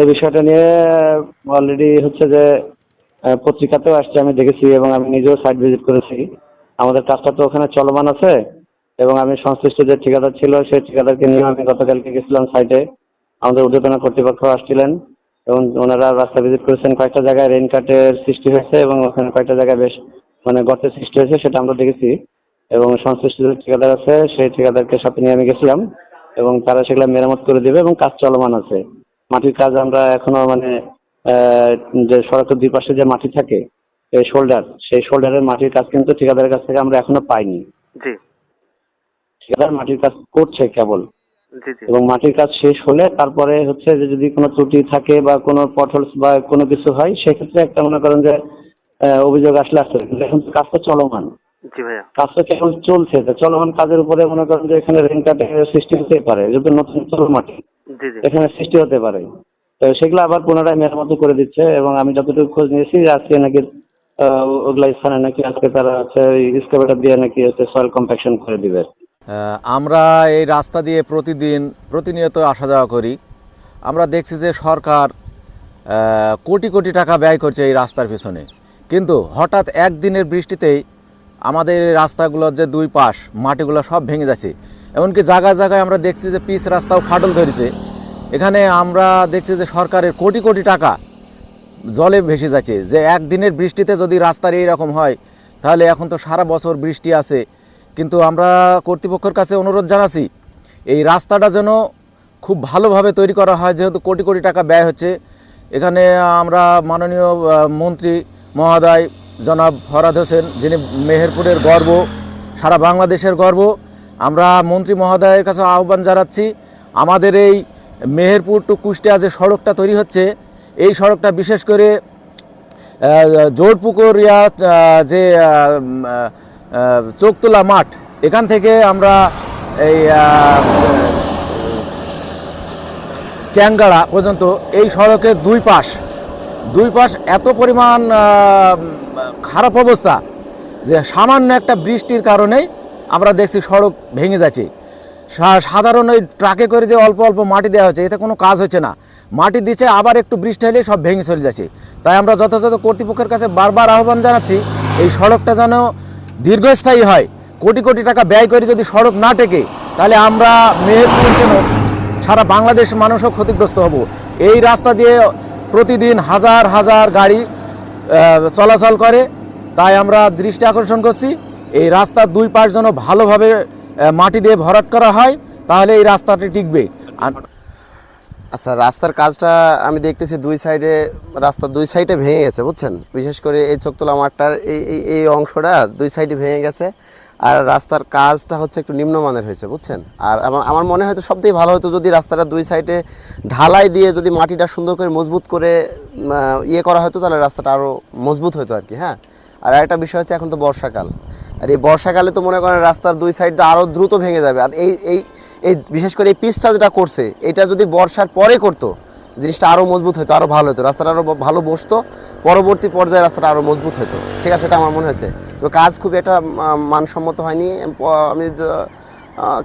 এই বিষয়টা নিয়ে অলরেডি হচ্ছে যে পত্রিকাতেও আসছে, আমি দেখেছি এবং আমি নিজেও সাইট ভিজিট করেছি। আমাদের কাজটা তো ওখানে চলমান আছে এবং আমি সংশ্লিষ্ট যে ঠিকাদার ছিল, সেই ঠিকাদারকে নিয়ে আমি গতকালকে গেছিলাম সাইটে আমাদের ঊর্ধ্বতন কর্তৃপক্ষ আসছিলেন এবং ওনারা রাস্তা ভিজিট করেছেন। কয়েকটা জায়গায় রেন কাটের সৃষ্টি হয়েছে এবং ওখানে কয়েকটা জায়গায় বেশ মানে গর্তের সৃষ্টি হয়েছে, সেটা আমরা দেখেছি। এবং সংশ্লিষ্ট যে ঠিকাদার আছে, সেই ঠিকাদারকে সাথে নিয়ে আমি গেছিলাম এবং তারা সেগুলো মেরামত করে দেবে এবং কাজ চলমান আছে। মাটির কাজ আমরা এখনও মানে যে সড়কের দুই পাশে যে মাটি থাকে এই শোল্ডার সেই শোল্ডারের মাটির কাজ কিন্তু ঠিকাদারের কাছ থেকে আমরা এখনও পাইনি। জি। ঠিকাদার মাটির কাজ করছে কেবল। এবং মাটির কাজ শেষ হলে তারপরে হচ্ছে যে যদি কোনো ত্রুটি থাকে বা কোনো পটলস বা কোনো কিছু হয় সেক্ষেত্রে একটা মনে করেন যে অভিযোগ আসলে আসতে পারে। কিন্তু এখন তো কাজটা চলমান। জি ভাইয়া। কাজটা কেবল চলছে। চলমান কাজের উপরে মনে করেন যে এখানে রেন কাটের সৃষ্টি হতে পারে। যেহেতু নতুন চল মাটি। এখানে সৃষ্টি হতে পারে। তো সেগুলো আবার পুনরায় মেরামত করে দিচ্ছে এবং আমি যতটুকু খোঁজ নিয়েছি আজকে নাকি ওগুলা স্থানে নাকি আজকে তারা হচ্ছে স্কেবেটার দিয়ে নাকি হচ্ছে সয়েল কম্প্যাকশন করে দিবে। আমরা এই রাস্তা দিয়ে প্রতিদিন প্রতিনিয়ত আসা যাওয়া করি। আমরা দেখছি যে সরকার আহ, কোটি কোটি টাকা ব্যয় করছে এই রাস্তার পিছনে। কিন্তু হঠাৎ একদিনের বৃষ্টিতেই আমাদের এই রাস্তাগুলোর যে দুই পাশ মাটিগুলো সব ভেঙে যাচ্ছে। এমনকি জায়গায় জায়গায় আমরা দেখছি যে পিচ রাস্তাও ফাটল ধরেছে। এখানে আমরা দেখছি যে সরকারের কোটি কোটি টাকা জলে ভেসে যাচ্ছে। যে একদিনের বৃষ্টিতে যদি রাস্তার এই রকম হয়, তাহলে এখন তো সারা বছর বৃষ্টি আছে। কিন্তু আমরা কর্তৃপক্ষের কাছে অনুরোধ জানাচ্ছি, এই রাস্তাটা যেন খুব ভালোভাবে তৈরি করা হয়, যেহেতু কোটি কোটি টাকা ব্যয় হচ্ছে। এখানে আমরা মাননীয় মন্ত্রী মহোদয় জনাব ফরাদ হোসেন, যিনি মেহেরপুরের গর্ব, সারা বাংলাদেশের গর্ব, আমরা মন্ত্রী মহোদয়ের কাছে আহ্বান জানাচ্ছি, আমাদের এই মেহেরপুর টু কুষ্টিয়া যে সড়কটা তৈরি হচ্ছে এই সড়কটা বিশেষ করে আহ, জোরপুকুর যে চোখতলা মাঠ এখান থেকে আমরা এই চ্যাংগাড়া পর্যন্ত এই সড়কের দুই পাশ দুই পাশ এত পরিমাণ খারাপ অবস্থা যে সামান্য একটা বৃষ্টির কারণেই আমরা দেখছি সড়ক ভেঙে যাচ্ছে। সাধারণ ওই ট্রাকে করে যে অল্প অল্প মাটি দেওয়া হচ্ছে, এতে কোনো কাজ হচ্ছে না। মাটি দিচ্ছে, আবার একটু বৃষ্টি হলে সব ভেঙে চলে যাচ্ছে। তাই আমরা যথাযথ কর্তৃপক্ষের কাছে বারবার আহ্বান জানাচ্ছি, এই সড়কটা যেন দীর্ঘস্থায়ী হয়। কোটি কোটি টাকা ব্যয় করে যদি সড়ক না টেকে, তাহলে আমরা মেহেরপুর জন্য সারা বাংলাদেশ মানুষও ক্ষতিগ্রস্ত হব। এই রাস্তা দিয়ে প্রতিদিন হাজার হাজার গাড়ি চলাচল করে। তাই আমরা দৃষ্টি আকর্ষণ করছি, এই রাস্তার দুই পাশ যেন ভালোভাবে মাটি দিয়ে ভরাট করা হয়, তাহলে এই রাস্তাটি টিকবে। আর আচ্ছা রাস্তার কাজটা আমি দেখতেছি দুই সাইডে রাস্তার দুই সাইডে ভেঙে গেছে, বুঝছেন? বিশেষ করে এই চোখতলা মাঠটার এই এই অংশটা দুই সাইডে ভেঙে গেছে, আর রাস্তার কাজটা হচ্ছে একটু নিম্নমানের হয়েছে, বুঝছেন? আর আমার আমার মনে হয় তো সবথেকে ভালো হতো যদি রাস্তাটা দুই সাইডে ঢালাই দিয়ে যদি মাটিটা সুন্দর করে মজবুত করে ইয়ে করা হতো, তাহলে রাস্তাটা আরও মজবুত হতো আর কি হ্যাঁ? আর একটা বিষয় হচ্ছে এখন তো বর্ষাকাল। আর এই বর্ষাকালে তো মনে করেন রাস্তার দুই সাইডটা আরও দ্রুত ভেঙে যাবে। আর এই এই এই বিশেষ করে এই পিচটা যেটা করছে, এটা যদি বর্ষার পরে করতো, জিনিসটা আরও মজবুত হতো আরও ভালো হতো রাস্তাটা আরও ভালো বসতো, পরবর্তী পর্যায়ে রাস্তাটা আরও মজবুত হতো ঠিক আছে, এটা আমার মনে হয়েছে। তো কাজ খুব একটা মানসম্মত হয়নি। আমি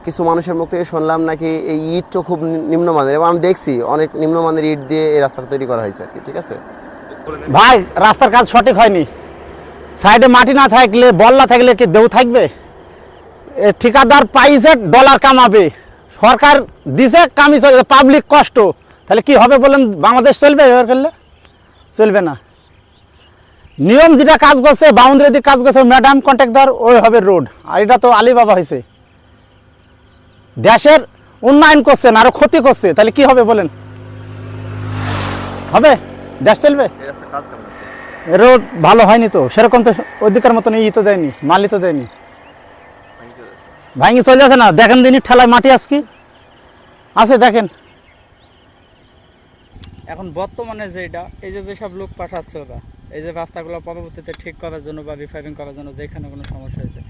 কিছু মানুষের মুখ থেকে শুনলাম নাকি এই ইটও খুব নিম্নমানের, এবং আমি দেখছি অনেক নিম্নমানের ইট দিয়ে এই রাস্তাটা তৈরি করা হয়েছে আর কি, ঠিক আছে? ভাই, রাস্তার কাজ সঠিক হয়নি। সাইডে মাটি না থাকলে, বল না থাকলে কি দেউ থাকবে? ঠিকাদার পাইছে, ডলার কামাবে। সরকার দিছে কামি চলে পাবলিক কষ্ট। তাহলে কি হবে বলেন, বাংলাদেশ চলবে এবার করলে? চলবে না। নিয়ম যেটা কাজ করছে বাউন্ডারি দিয়ে কাজ করছে ম্যাডাম কন্ট্রাক্টর ওই হবে রোড আর এটা তো আলিবাবা হয়েছে। দেশের উন্নয়ন করছেন আরও ক্ষতি করছে, তাহলে কি হবে বলেন? হবে? দেশ চলবে? রোড ভালো হয়নি তো। সেরকম তো অধিকার মতন ই তো দেয়নি মালি তো দেয়নি। ভাঙি চলে আছে না। দেখেন দিনই ঠেলায় মাটি আজকি আছে, দেখেন। এখন বর্তমানে যেটা, এই যে যেসব লোক পাঠাচ্ছে ওরা, এই যে রাস্তাগুলো পরবর্তীতে ঠিক করার জন্য বা রিফাইরিং করার জন্য যেখানে কোনো সমস্যা হয়েছে,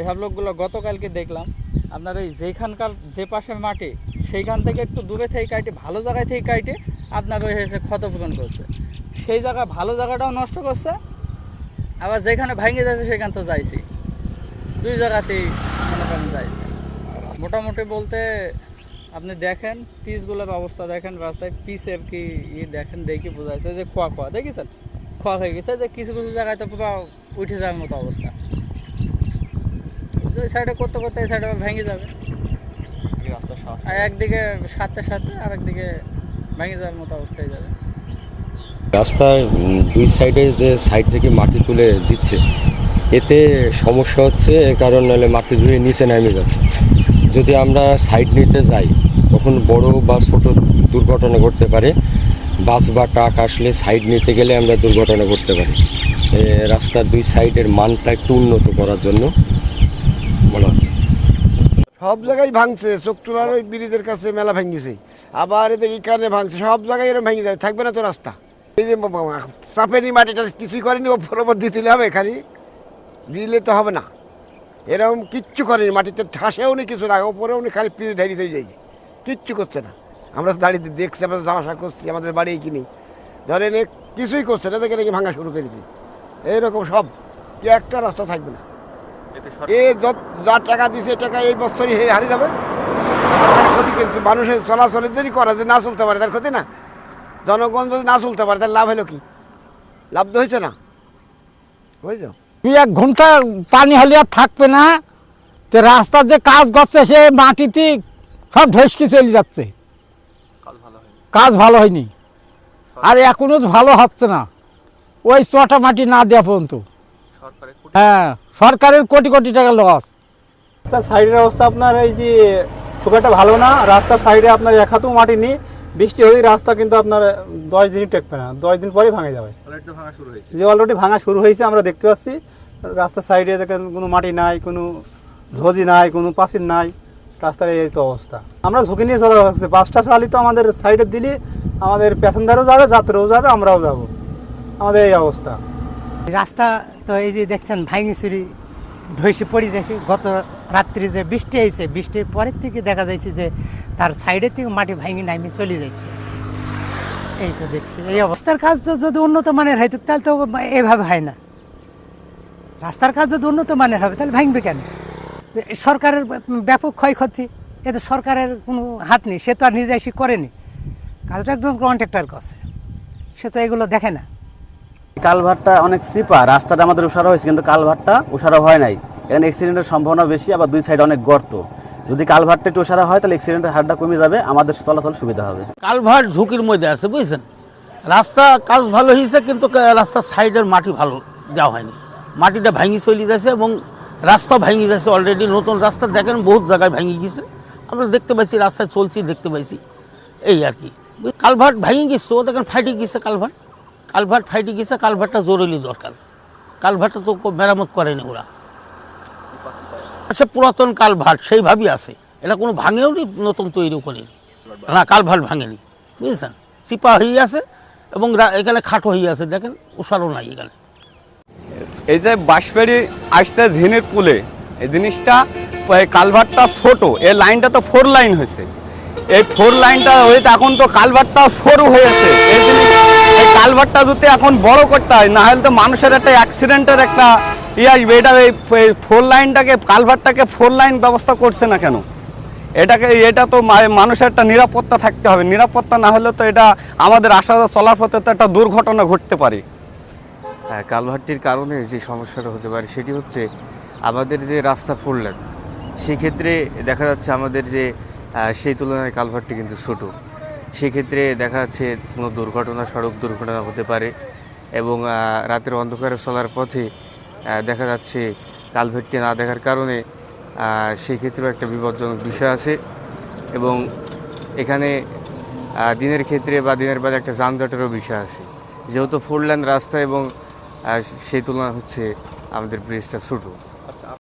এসব লোকগুলো গতকালকে দেখলাম, আপনার এই যেখানকার যে পাশে মাটি, সেইখান থেকে একটু দূরে থেকে কাটে ভালো জায়গায় থেকে কাটে আপনার ওই হয়েছে ক্ষতপূরণ করছে। সেই জায়গা ভালো জায়গাটাও নষ্ট করছে। আবার যেখানে ভাঙে যাচ্ছে সেখান তো যাইছি। দুই জায়গাতেই মনে করেন যাইছে। মোটামুটি বলতে আপনি দেখেন পিসগুলোর অবস্থা দেখেন রাস্তায় পিসের কি ই দেখেন দেখি বোঝা যাচ্ছে যে খোয়া খোয়া দেখেছেন? খোয়া হয়ে গেছে যে কিছু কিছু জায়গায় তো পুরো উঠে যাওয়ার মতো অবস্থা। ওই সাইডে করতে করতে এই সাইডে ভেঙে যাবে। আর একদিকে সাথে সাথে আর একদিকে ভেঙে যাওয়ার মতো অবস্থা হয়ে যাবে। রাস্তার দুই সাইডে যে সাইড থেকে মাটি তুলে দিচ্ছে, এতে সমস্যা হচ্ছে কারণ নাহলে মাটি ধুয়ে নিচে নেমে যাচ্ছে। যদি আমরা সাইড নিতে যাই, তখন বড় বা ছোট দুর্ঘটনা ঘটতে পারে। বাস বা ট্রাক আসলে সাইড নিতে গেলে আমরা দুর্ঘটনা ঘটতে পারি। রাস্তার দুই সাইডের মানটা একটু উন্নত করার জন্য বলা হচ্ছে। সব জায়গায় ভাঙছে চোখটুলার ওই ব্রিজের কাছে মেলা ভাঙিছে। আবার এদিকে কানে ভাঙছে, সব জায়গায় এরকম ভেঙে যায়, থাকবে না তো রাস্তা। এই যে চাপেনি মাটিটা কিছুই করেনি ওপর ওপর দিয়ে দিলে হবে খালি। দিলে তো হবে না। এরকম কিচ্ছু করেনি মাটিতে ঠাসেও নি কিছু না ওপরেও নি খালি পিস ঢেরি হয়ে যাইছে। কিচ্ছু করছে না। আমরা দাঁড়িয়ে দেখছি আমরা যাওয়া আসা করছি আমাদের বাড়ি কিনি ধরেন কিছুই করছে না দেখে নাকি ভাঙা শুরু করেছি এইরকম সব কি একটা রাস্তা থাকবে না। এ যত যা টাকা দিছে টাকা এই বছরই হারিয়ে যাবে। ক্ষতি কিন্তু মানুষের চলাচলের জন্য করে যে না চলতে পারে তার ক্ষতি না। জনগণ যদি না চলতে পারে তার লাভ হলো কি? লাভ তো হয়েছে না। বুঝছ? দুই এক ঘণ্টা পানি হলে আর থাকবে না। তো রাস্তার যে কাজ করছে সে মাটিতে সব ঢসকে চলে যাচ্ছে। কাজ ভালো হয়নি। আর এখনও ভালো হচ্ছে না। ওই চটা মাটি না দেওয়া পর্যন্ত। হ্যাঁ সরকারের কোটি কোটি টাকা লস রাস্তার সাইডের অবস্থা আপনার এই যে খুব একটা ভালো না। রাস্তার সাইডে আপনার এক হাতও মাটি নেই। বৃষ্টি হলেই রাস্তা কিন্তু আপনার দশ দিনই টেকবে না দশ দিন পরেই ভাঙে যাবে। যে অলরেডি ভাঙা শুরু হয়েছে আমরা দেখতে পাচ্ছি রাস্তার সাইডে দেখেন কোনো মাটি নাই কোনো ঝজি নাই কোনো পাঁচিল নাই রাস্তার এই তো অবস্থা। আমরা ঝুঁকি নিয়ে চলা হচ্ছে বাসটা চালিত আমাদের সাইডে দিলে আমাদের প্যাসেঞ্জারও যাবে যাত্রীও যাবে আমরাও যাব। আমাদের এই অবস্থা। রাস্তা তো এই যে দেখছেন ভাঙি চুরি ধসে পড়ে যাচ্ছে গত রাত্রি যে বৃষ্টি হয়েছে বৃষ্টির পরের থেকে দেখা যাচ্ছে যে তার সাইডের থেকে মাটি ভাঙি নামে চলে যাচ্ছে এই তো দেখছি। এই অবস্থার কাজ যদি উন্নত মানের হয় তাহলে তো এভাবে হয় না। রাস্তার কাজ যদি উন্নত মানের হবে, তাহলে ভাঙবে কেন? সরকারের ব্যাপক ক্ষয়ক্ষতি এতে সরকারের কোনো হাত নেই, সে তো আর নিজে এসে করেনি। কাজটা একদম কন্ট্রাক্টর করছে সে তো এগুলো দেখে না। কালভারটা অনেক চিপা রাস্তাটা আমাদের উষারো হয়েছে, কিন্তু কালভারটা উষারো হয় নাই। এখানে অ্যাক্সিডেন্টের সম্ভাবনা বেশি, আবার দুই সাইডে অনেক গর্ত। যদি কালভারটা উষারো হয়, তাহলে অ্যাক্সিডেন্টের হারটা কমে যাবে, আমাদের চলাচল সুবিধা হবে। কালভার্ট ঝুঁকির মধ্যে আছে, বুঝছেন? রাস্তা কাজ ভালো হয়েছে কিন্তু রাস্তার সাইডের মাটি ভালো দেওয়া হয়নি। মাটিটা ভাঙি চলে যাচ্ছে এবং রাস্তা ভাঙি যাচ্ছে অলরেডি নতুন রাস্তা দেখেন, বহুত জায়গায় ভাঙি গেছে। আমরা দেখতে পাইছি, রাস্তায় চলছি, দেখতে পাইছি। এই আর কি। কালভার্ট ভাঙি গেছে ও দেখেন ফাইটে গেছে কালভার্ট কালভার্ট ফাইটে গেছে কালভার্টটা জরুরি দরকার। কালভার্টটা তো মেরামত করেনি ওরা। আচ্ছা পুরাতন কালভার্ট সেইভাবেই আছে। এটা কোনো ভাঙেও নি নতুন তৈরিও করেনি। না কালভার্ট ভাঙেনি। বুঝেছেন? চিপা হয়ে আছে এবং এখানে খাটো হয়ে আছে। দেখেন উষারও নাই এখানে। এই যে বাঁশবাড়ি আসতে ঝিনের পুলে, এই জিনিসটা কালভারটা ছোট, এই লাইনটা তো ফোর লাইন হয়েছে। এই ফোর লাইনটা হয়েছে এখন তো কালভারটা সরু হয়েছে। এই জিনিস এই কালভারটা যদি এখন বড় করতে হয়, না হলে তো মানুষের একটা অ্যাক্সিডেন্টের একটা ইয়ে আসবে, এটা এই ফোর লাইনটাকে, কালভারটাকে ফোর লাইন ব্যবস্থা করছে না কেন? এটাকে, এটা তো মানুষের একটা নিরাপত্তা থাকতে হবে। নিরাপত্তা না হলে তো এটা আমাদের আসা চলার পথে তো একটা দুর্ঘটনা ঘটতে পারে। হ্যাঁ কালভারটির কারণে যে সমস্যাটা হতে পারে সেটি হচ্ছে আমাদের যে রাস্তা ফোর লেন, সেক্ষেত্রে দেখা যাচ্ছে আমাদের যে সেই তুলনায় কালভারটি কিন্তু ছোটো। সেক্ষেত্রে দেখা যাচ্ছে কোনো দুর্ঘটনা, সড়ক দুর্ঘটনা হতে পারে এবং রাতের অন্ধকারে চলার পথে দেখা যাচ্ছে কালভেটটি না দেখার কারণে সেক্ষেত্রেও একটা বিপজ্জনক বিষয় আছে। এবং এখানে দিনের ক্ষেত্রে বা দিনের বেলা একটা যানজটেরও বিষয় আছে। যেহেতু ফোর লেন রাস্তা এবং সেই তুলনা হচ্ছে আমাদের ব্রিজটা ছোটো।